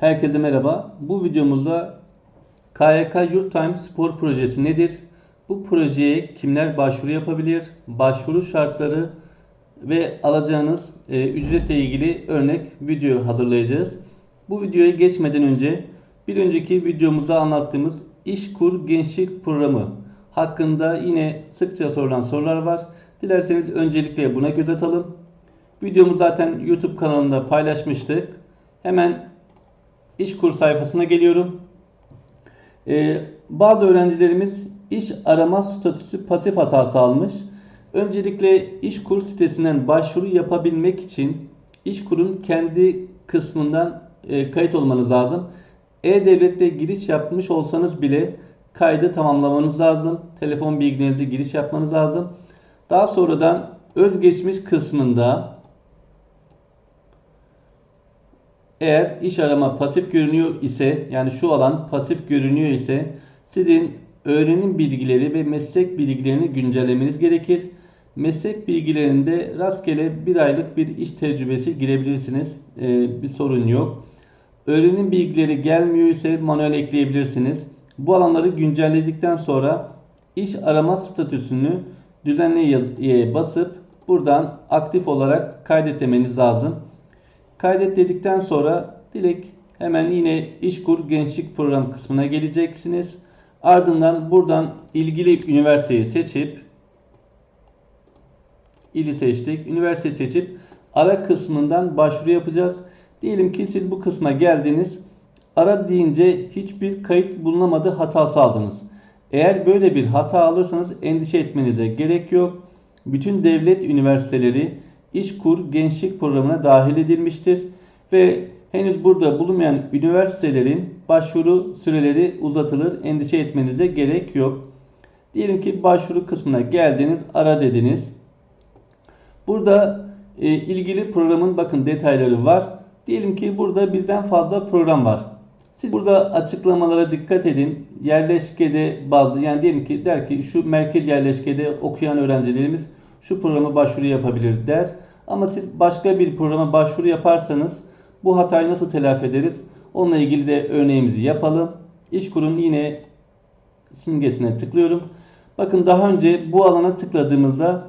Herkese merhaba. Bu videomuzda KYK Yurttime Spor Projesi nedir? Bu projeye kimler başvuru yapabilir? Başvuru şartları ve alacağınız e, ücretle ilgili örnek video hazırlayacağız. Bu videoya geçmeden önce bir önceki videomuzda anlattığımız İşkur Gençlik Programı hakkında yine sıkça sorulan sorular var. Dilerseniz öncelikle buna göz atalım. Videomu zaten YouTube kanalında paylaşmıştık. Hemen İşkur sayfasına geliyorum. Ee, bazı öğrencilerimiz iş arama statüsü pasif hatası almış. Öncelikle İşkur sitesinden başvuru yapabilmek için İşkur'un kendi kısmından e, kayıt olmanız lazım. E-Devlet'te giriş yapmış olsanız bile kaydı tamamlamanız lazım. Telefon bilgilerinizi giriş yapmanız lazım. Daha sonradan özgeçmiş kısmında eğer iş arama pasif görünüyor ise yani şu alan pasif görünüyor ise sizin öğrenim bilgileri ve meslek bilgilerini güncellemeniz gerekir. Meslek bilgilerinde rastgele bir aylık bir iş tecrübesi girebilirsiniz. Ee, bir sorun yok. Öğrenim bilgileri gelmiyor ise manuel ekleyebilirsiniz. Bu alanları güncelledikten sonra iş arama statüsünü düzenle yaz- basıp buradan aktif olarak kaydet demeniz lazım. Kaydet dedikten sonra direkt hemen yine İşkur Gençlik Programı kısmına geleceksiniz. Ardından buradan ilgili üniversiteyi seçip ili seçtik. Üniversite seçip ara kısmından başvuru yapacağız. Diyelim ki siz bu kısma geldiniz. Ara deyince hiçbir kayıt bulunamadı hatası aldınız. Eğer böyle bir hata alırsanız endişe etmenize gerek yok. Bütün devlet üniversiteleri İşkur Gençlik Programı'na dahil edilmiştir ve henüz burada bulunmayan üniversitelerin başvuru süreleri uzatılır. Endişe etmenize gerek yok. Diyelim ki başvuru kısmına geldiniz, ara dediniz. Burada e, ilgili programın bakın detayları var. Diyelim ki burada birden fazla program var. Siz burada açıklamalara dikkat edin. Yerleşkede bazı yani diyelim ki der ki şu merkez yerleşkede okuyan öğrencilerimiz şu programa başvuru yapabilir der. Ama siz başka bir programa başvuru yaparsanız bu hatayı nasıl telafi ederiz? Onunla ilgili de örneğimizi yapalım. İşkur'un yine simgesine tıklıyorum. Bakın daha önce bu alana tıkladığımızda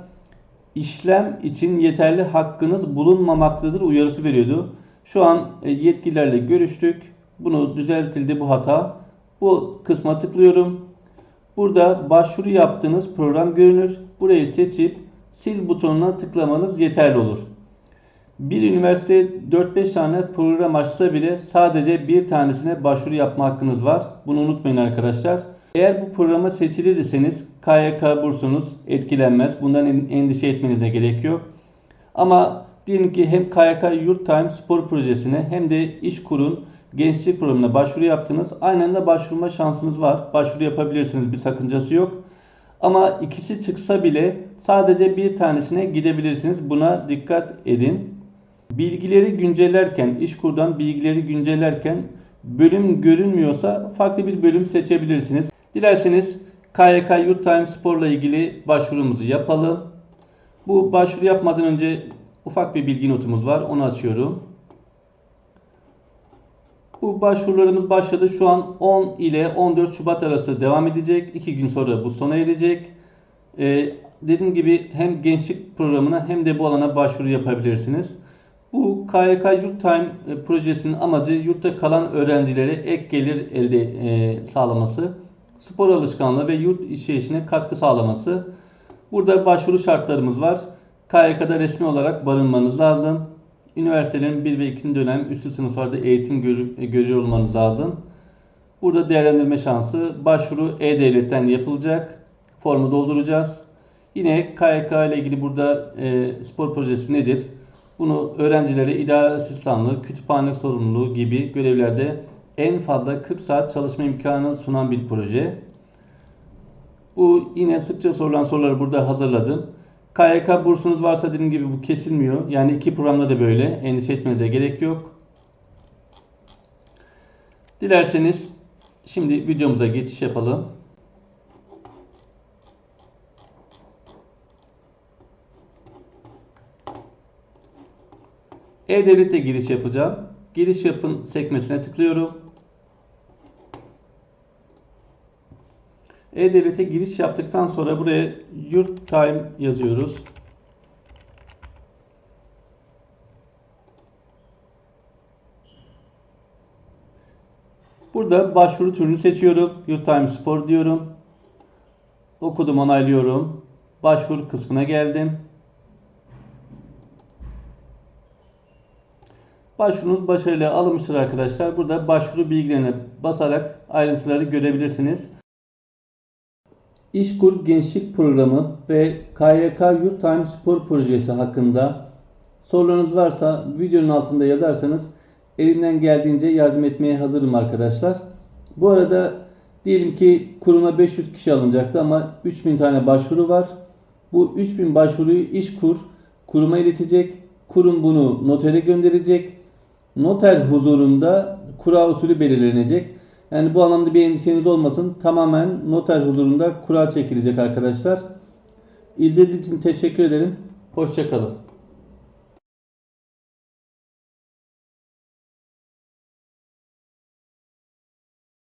işlem için yeterli hakkınız bulunmamaktadır uyarısı veriyordu. Şu an e, yetkililerle görüştük. Bunu düzeltildi bu hata. Bu kısma tıklıyorum. Burada başvuru yaptığınız program görünür. Burayı seçip sil butonuna tıklamanız yeterli olur. Bir üniversite 4-5 tane program açsa bile sadece bir tanesine başvuru yapma hakkınız var. Bunu unutmayın arkadaşlar. Eğer bu programa seçilirseniz KYK bursunuz etkilenmez. Bundan endişe etmenize gerek yok. Ama diyelim ki hem KYK Yurttime Spor Projesi'ne hem de İşkur'un gençlik programına başvuru yaptınız. Aynı anda başvurma şansınız var. Başvuru yapabilirsiniz. Bir sakıncası yok. Ama ikisi çıksa bile sadece bir tanesine gidebilirsiniz. Buna dikkat edin. Bilgileri güncellerken, İşkur'dan bilgileri güncellerken bölüm görünmüyorsa farklı bir bölüm seçebilirsiniz. Dilerseniz KYK Yurttime Spor'la ilgili başvurumuzu yapalım. Bu başvuru yapmadan önce ufak bir bilgi notumuz var. Onu açıyorum. Bu başvurularımız başladı. Şu an 10 ile 14 Şubat arası devam edecek. 2 gün sonra bu sona erecek. Ee, dediğim gibi hem gençlik programına hem de bu alana başvuru yapabilirsiniz. Bu KYK Yurt Time e, projesinin amacı yurtta kalan öğrencilere ek gelir elde e, sağlaması, spor alışkanlığı ve yurt işleyişine katkı sağlaması. Burada başvuru şartlarımız var. KYK'da resmi olarak barınmanız lazım. Üniversitelerin 1 ve 2. dönem üstü sınıflarda eğitim gör- görüyor olmanız lazım. Burada değerlendirme şansı başvuru E-Devlet'ten yapılacak. Formu dolduracağız. Yine KYK ile ilgili burada e, spor projesi nedir? Bunu öğrencilere idare asistanlığı, kütüphane sorumluluğu gibi görevlerde en fazla 40 saat çalışma imkanı sunan bir proje. Bu yine sıkça sorulan soruları burada hazırladım. KYK bursunuz varsa dediğim gibi bu kesilmiyor. Yani iki programda da böyle. Endişe etmenize gerek yok. Dilerseniz şimdi videomuza geçiş yapalım. E-Devlet'e giriş yapacağım. Giriş yapın sekmesine tıklıyorum. E-Devlet'e giriş yaptıktan sonra buraya Yurt Time yazıyoruz. Burada başvuru türünü seçiyorum. Yurt Time Spor diyorum. Okudum onaylıyorum. Başvuru kısmına geldim. Başvurunuz başarıyla alınmıştır arkadaşlar. Burada başvuru bilgilerine basarak ayrıntıları görebilirsiniz. İşkur Gençlik Programı ve KYK Youth Time Spor Projesi hakkında sorularınız varsa videonun altında yazarsanız elimden geldiğince yardım etmeye hazırım arkadaşlar. Bu arada diyelim ki kuruma 500 kişi alınacaktı ama 3000 tane başvuru var. Bu 3000 başvuruyu İşkur kuruma iletecek. Kurum bunu notere gönderecek. Noter huzurunda kura usulü belirlenecek. Yani bu anlamda bir endişeniz olmasın. Tamamen noter huzurunda kura çekilecek arkadaşlar. İzlediğiniz için teşekkür ederim. Hoşçakalın.